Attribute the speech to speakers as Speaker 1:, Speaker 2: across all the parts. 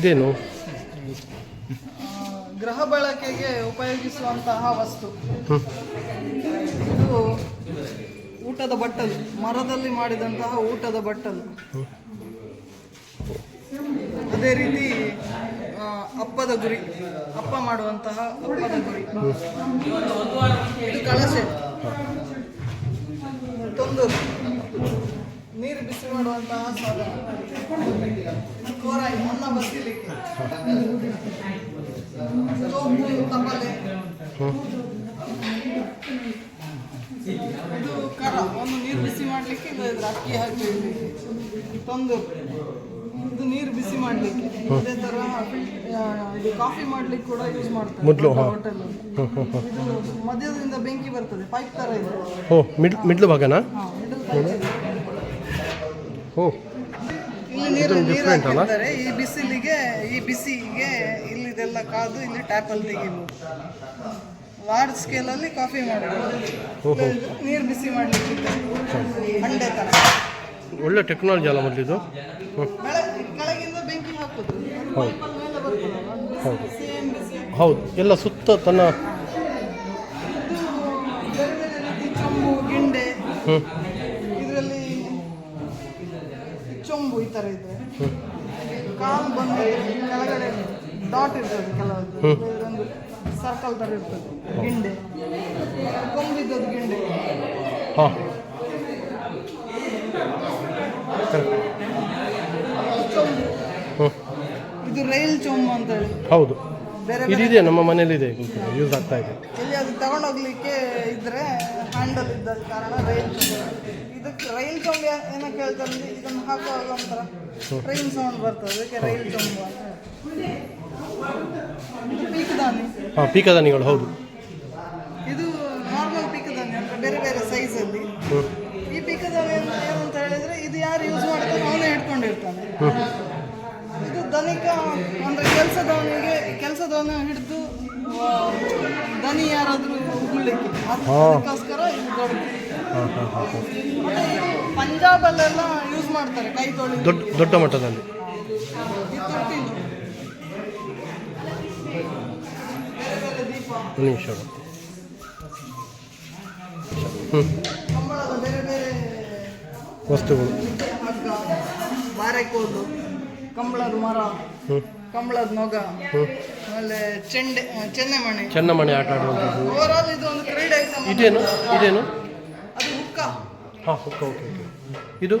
Speaker 1: ಇದೇನು?
Speaker 2: ಗ್ರಹ ಗೃಹ ಬಳಕೆಗೆ ಉಪಯೋಗಿಸುವಂತಹ ವಸ್ತು. ಇದು ಊಟದ ಬಟ್ಟಲು ಮರದಲ್ಲಿ ಮಾಡಿದಂತಹ ಊಟದ ಬಟ್ಟಲು. ಅದೇ ರೀತಿ ಅಪ್ಪದ ಗುರಿ ಅಪ್ಪ ಮಾಡುವಂತಹ ಅಪ್ಪದ ಗುರಿ. ಕಳಸೆ. ನೀರು ಬಿಸಿ ಮಾಡುವಂತಹ ಕೋರಾಯಿ ಅನ್ನ ಬಸಿಲಿಕ್ಕೆ. ತಪ್ಪಲೆ ಇದು ಕರ ಒಂದು ನೀರು ಬಿಸಿ ಮಾಡಲಿಕ್ಕೆ ಇಲ್ಲ ಅಕ್ಕಿ ಹಾಕಿ. ತಂದು. ಇದು ನೀರು ಬಿಸಿ ಮಾಡಲಿಕ್ಕೆ. ಅದೇ ಥರ ಇದು ಕಾಫಿ ಮಾಡ್ಲಿಕ್ಕೆ ಕೂಡ ಯೂಸ್ ಮಾಡ್ತಾರೆ
Speaker 1: ಮೊದ್ಲು.
Speaker 2: ಹೋಟೆಲ್ ಇದು ಮಧ್ಯದಿಂದ ಬೆಂಕಿ ಬರ್ತದೆ ಪೈಪ್ ಥರ ಇದೆ.
Speaker 1: ಓಹ್ ಮಿಡ್ಲ್ ಮಿಡ್ಲು ಭಾಗನಾ
Speaker 2: ಹಾ, middle pipe ಇದೆ.
Speaker 1: ಓ.
Speaker 2: ಇಲ್ಲಿ ನೀರು ನೀರು ಹಾಕಿರ್ತಾರೆ ಈ ಬಿಸಿಲಿಗೆ ಈ ಬಿಸಿಗೆ ಇಲ್ಲಿದೆಲ್ಲ ಕಾದು ಇಲ್ಲಿ ಟ್ಯಾಪಲ್ಲಿ ತೆಗಿಬೋದು. ಲಾರ್ಜ್ ಸ್ಕೇಲಲ್ಲಿ ಕಾಫಿ
Speaker 1: ಮಾಡಬಹುದು.
Speaker 2: ನೀರು ಬಿಸಿ ಮಾಡಲಿಕ್ಕೆ ಹಂಡೆ ಥರ
Speaker 1: ಒಳ್ಳೆ ಟೆಕ್ನಾಲಜಿ ಅಲ್ಲ ಮೊದಲಿದು.
Speaker 2: ಕೆಳಗಿಂದ ಬೆಂಕಿ ಹಾಕೋದು.
Speaker 1: ಹೌದು. ಹೌದು. ಎಲ್ಲ ಸುತ್ತ ತನ್ನ
Speaker 2: ಗಿಂಡೆ. ಥರ ಇದೆ
Speaker 1: ಹ್ಞೂ
Speaker 2: ಕಾಲು ಬಂದು ಕೆಳಗಡೆ ಡಾಟ್ ಇರ್ತದೆ ಕೆಲವೊಂದು. ಒಂದು ಸರ್ಕಲ್ ಥರ ಇರ್ತದೆ. ಗಿಂಡೆ. ಕೊಂಬಿದ್ದದ್ದು ಗಿಂಡೆ.
Speaker 1: ಹಾಂ.
Speaker 2: ಇದು ರೈಲ್ ಚೊಂಬು ಅಂತ ಹೇಳಿ.
Speaker 1: ಹೌದು. ಇದಿದೆ ನಮ್ಮ ಮನೇಲಿದೆ ಯೂಸ್ ಆಗ್ತಾ ಇದೆ.
Speaker 2: ಇಲ್ಲಿ ಅದು ತಗೊಂಡೋಗ್ಲಿಕ್ಕೆ ಇದ್ರೆ ಹ್ಯಾಂಡಲ್ ಇದ್ದ ಕಾರಣ ರೈಲ್ ಚೊಂಬು. ಇದಕ್ಕೆ ರೈಲ್ ಏನಕ್ಕೆ ಹೇಳ್ತಾರೆ ಅಂದ್ರೆ ಇದನ್ನು ಹಾಕುವಾಗ ಒಂಥರ ಟ್ರೈನ್ ಸೌಂಡ್ ಬರ್ತದೆ ಅದಕ್ಕೆ ರೈಲ್ ಅಂತ. ಇದು ಪೀಕದಾನಿ.
Speaker 1: ಹಾಂ ಪೀಕದಾನಿಗಳು ಹೌದು.
Speaker 2: ಇದು ನಾರ್ಮಲ್ ಪೀಕದಾನಿ ಅಂದ್ರೆ ಬೇರೆ ಬೇರೆ ಸೈಜಲ್ಲಿ ಈ ಪೀಕದಾನಿ ಅಂತ ಏನು ಅಂತ ಹೇಳಿದ್ರೆ ಇದು ಯಾರು ಯೂಸ್ ಮಾಡ್ತಾನೆ ಅವನೇ ಹಿಡ್ಕೊಂಡಿರ್ತಾನೆ. ಇದು ಧನಿಕ ಅಂದ್ರೆ ಕೆಲಸದವನಿಗೆ ಕೆಲಸದವನ ಹಿಡಿದು ದನಿ ಯಾರಾದರೂ
Speaker 1: ಉಳ್ಳಿಕ್ಕೆ.
Speaker 2: ಅದಕ್ಕೋಸ್ಕರ ಇದು ದೊಡ್ಡದು
Speaker 1: ಹಾಂ ಹಾಂ ಹಾಂ ಹಾಂ
Speaker 2: ಪಂಜಾಬಲ್ಲೆಲ್ಲ ಯೂಸ್ ಮಾಡ್ತಾರೆ ಕೈ ತೊಳಿ
Speaker 1: ದೊಡ್ಡ ದೊಡ್ಡ ಮಟ್ಟದಲ್ಲಿ. ನಿಮಿಷ ಹ್ಞೂ ವಸ್ತುಗಳು.
Speaker 2: ಬಾರೆಕೋಲು ಕಂಬಳದ ಮರ ಕಂಬಳದ ನೊಗ
Speaker 1: ಹ್ಞೂ
Speaker 2: ಆಮೇಲೆ ಚೆಂಡೆ ಚೆನ್ನೆಮಣೆ.
Speaker 1: ಚೆನ್ನಮಣೆ ಆಟ ಆಡುವಂಥದ್ದು.
Speaker 2: ಓವರ್ ಆಲ್ ಇದು ಒಂದು ಕ್ರೀಡೆ.
Speaker 1: ಇದೇನು? ಇದೇನು? ಹಾಂ ಓಕೆ ಓಕೆ ಓಕೆ ಇದು?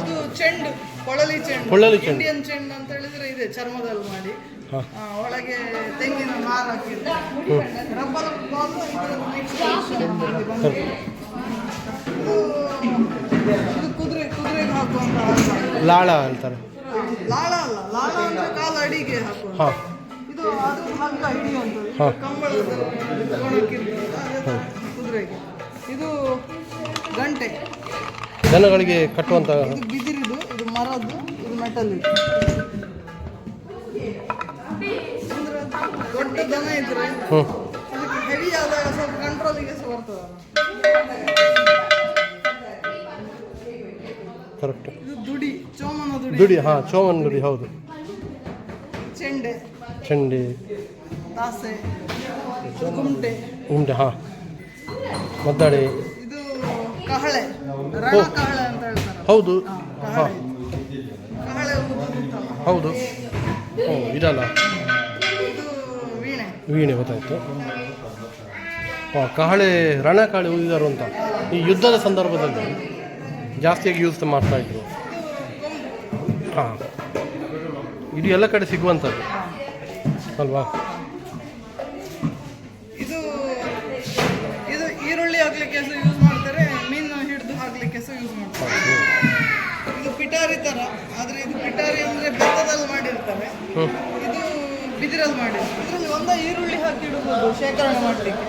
Speaker 2: ಅದು ಚೆಂಡು ಕೊಳಲಿ ಚೆಂಡು.
Speaker 1: ಕೊಳಲಿ ಚೆಂಡು.
Speaker 2: ಇಂಡಿಯನ್ ಚೆಂಡು ಅಂತ ಹೇಳಿದ್ರೆ ಇದೆ ಚರ್ಮದಲ್ಲಿ ಮಾಡಿ. ಆ, ಒಳಗೆ ತೆಂಗಿನ ಮಾರ್
Speaker 1: ಹ್ಞೂ
Speaker 2: ರಬ್ಬರ್ ಬಾಲ್. ಇದು ಇದು ಕುದುರೆ ಕುದುರೆಗೆ ಹಾಕುವಂತ.
Speaker 1: ಲಾಳ ಅಂತಾರೆ.
Speaker 2: ಲಾಳ ಅಲ್ಲ ಲಾಳ ಅಂದ್ರೆ ಕಾಲು ಅಡಿಗೆ ಹಾಕುವಂತ
Speaker 1: ಹಾಂ.
Speaker 2: ಇದು ಅದು ಹಗ್ಗ ಹಿಡಿಯುವಂಥದ್ದು
Speaker 1: ಹಾ.
Speaker 2: ಕಂಬಳದ ಕುದುರೆಗೆ. ಇದು ಗಂಟೆ.
Speaker 1: ದನಗಳಿಗೆ ಕಟ್ಟುವಂಥ
Speaker 2: ಇದು ಬಿದಿರಿದು ಇದು ಮರದ್ದು ಇದು ಮೆಟಲ್ ಇದು. ಅಂದ್ರೆ ದೊಡ್ಡ ದನ ಇದ್ರೆ
Speaker 1: ಹ್ಞೂ
Speaker 2: ಅದಕ್ಕೆ ಹೆವಿ ಆದಾಗ ಸ್ವಲ್ಪ ಕಂಟ್ರೋಲಿಗೆ ಬರ್ತದಲ್ಲ
Speaker 1: ಕರೆಕ್ಟ್
Speaker 2: ಇದು ದುಡಿ ಚೋಮನ ದುಡಿ.
Speaker 1: ದುಡಿ ಹಾಂ ಚೋಮನ್ ದುಡಿ ಹೌದು.
Speaker 2: ಚೆಂಡೆ.
Speaker 1: ಚೆಂಡೆ.
Speaker 2: ತಾಸೆ. ಕುಮಟೆ
Speaker 1: ಉಂಡೆ ಹಾಂ. ಮದ್ದಾಳೆ.
Speaker 2: ಇದು ಕಹಳೆ ರಣ ಕಹಳೆ ಅಂತ ಹೇಳ್ತಾರೆ
Speaker 1: ಹೌದು.
Speaker 2: ಹಾ, ಕಹಳೆ. ಊದುತ್ತಲ್ಲ.
Speaker 1: ಹೌದು. ಓ ಇದಲ್ಲ.
Speaker 2: ಇದು ವೀಣೆ.
Speaker 1: ವೀಣೆ ಗೊತ್ತಾಯ್ತು. ಹಾಂ ಕಹಳೆ ರಣ ಕಾಳೆ ಊದಿದರು ಅಂತ. ಈ ಯುದ್ಧದ ಸಂದರ್ಭದಲ್ಲಿ ಜಾಸ್ತಿಯಾಗಿ ಯೂಸ್ ಮಾಡ್ತಾ ಇದ್ರು. ಹಾಂ. ಇದು ಎಲ್ಲ ಕಡೆ ಸಿಗುವಂಥದ್ದು. ಅಲ್ವಾ?
Speaker 2: ಇದು ಇದು ಈರುಳ್ಳಿ ಹಾಕ್ಲಿಕ್ಕೆ ಯೂಸ್ ತರ ಆದ್ರೆ ಇದು ಪಿಟಾರಿ ಅಂದ್ರೆ ಬೆತ್ತದಲ್ಲಿ ಮಾಡಿರ್ತಾರೆ. ಇದು ಬಿದಿರಲ್ಲಿ ಮಾಡಿರ್ತಾರೆ. ಇದರಲ್ಲಿ ಒಂದ ಈರುಳ್ಳಿ ಹಾಕಿ ಇಡಬಹುದು ಶೇಖರಣೆ ಮಾಡ್ಲಿಕ್ಕೆ.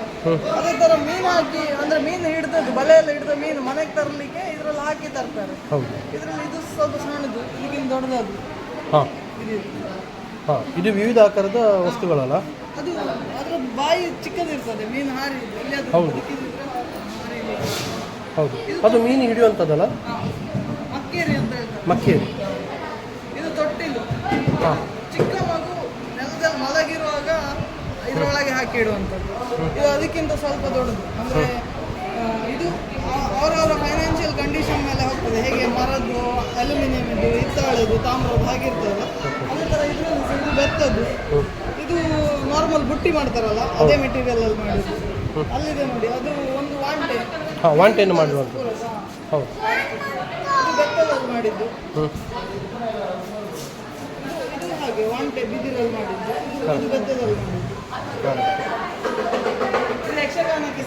Speaker 2: ಅದೇ ತರ ಮೀನು ಹಾಕಿ ಅಂದ್ರೆ ಮೀನು ಹಿಡಿದದ್ದು ಬಲೆಯಲ್ಲಿ ಹಿಡಿದ ಮೀನು ಮನೆಗೆ ತರಲಿಕ್ಕೆ ಇದ್ರಲ್ಲಿ ಹಾಕಿ ತರ್ತಾರೆ.
Speaker 1: ಹೌದು.
Speaker 2: ಇದರಲ್ಲಿ ಇದು ಸ್ವಲ್ಪ ಸಣ್ಣದು ಇದಕ್ಕಿಂತ ದೊಡ್ಡದದು.
Speaker 1: ಹಾಂ.
Speaker 2: ಇದು
Speaker 1: ವಿವಿಧ ಆಕಾರದ ವಸ್ತುಗಳಲ್ಲ?
Speaker 2: ಅದು ಅದರ ಬಾಯಿ ಚಿಕ್ಕದಿರ್ತದೆ ಮೀನು ಹಾರಿ
Speaker 1: ಹೌದು. ಹೌದು. ಅದು ಮೀನು ಹಿಡಿಯುವಂಥದ್ದಲ್ಲ.
Speaker 2: ಮಕ್ಕೇರಿ. ಇದು ತೊಟ್ಟಿಲು.
Speaker 1: ಹಾಂ.
Speaker 2: ಚಿಕ್ಕ ಮಗು ನೆಲದಲ್ಲಿ ಮಲಗಿರುವಾಗ ಇದರೊಳಗೆ ಹಾಕಿ ಇಡುವಂಥದ್ದು. ಇದು ಅದಕ್ಕಿಂತ ಸ್ವಲ್ಪ ದೊಡ್ಡದು. ಅಂದರೆ ಇದು ಅವರವರ ಫೈನಾನ್ಷಿಯಲ್ ಕಂಡೀಷನ್ ಮೇಲೆ ಹೋಗ್ತದೆ. ಹೇಗೆ ಮರದ್ದು ಅಲ್ಯೂಮಿನಿಯಂ ಇದು ಹಿತ್ತಾಳೆದು ತಾಮ್ರದ್ದು ಹಾಗಿರ್ತದಲ್ಲ ಅದೇ ಥರ ಇದರಲ್ಲಿ ಇದು ಬೆತ್ತದ್ದು. ಇದು ನಾರ್ಮಲ್ ಬುಟ್ಟಿ ಮಾಡ್ತಾರಲ್ಲ ಅದೇ ಮೆಟೀರಿಯಲ್ ಅಲ್ಲಿ ಮಾಡಿದ್ದು. ಅಲ್ಲಿದೆ ನೋಡಿ ಅದು ಒಂದು ವಾಂಟೆ
Speaker 1: ವಾಂಟೆಯನ್ನು ಮಾಡುವಂಥ ಹೌದು.
Speaker 2: ಮಾಡಿದ್ದು. ಇದು- ಹಾಗೆ ವಾಂಟೆ ಬಿದಿರಲ್ಲಿ ಮಾಡಿದ್ದು ಇದು- ಇದು ಮಾಡಿದ್ದು. ಇದು ಯಕ್ಷಗಾನಕ್ಕೆ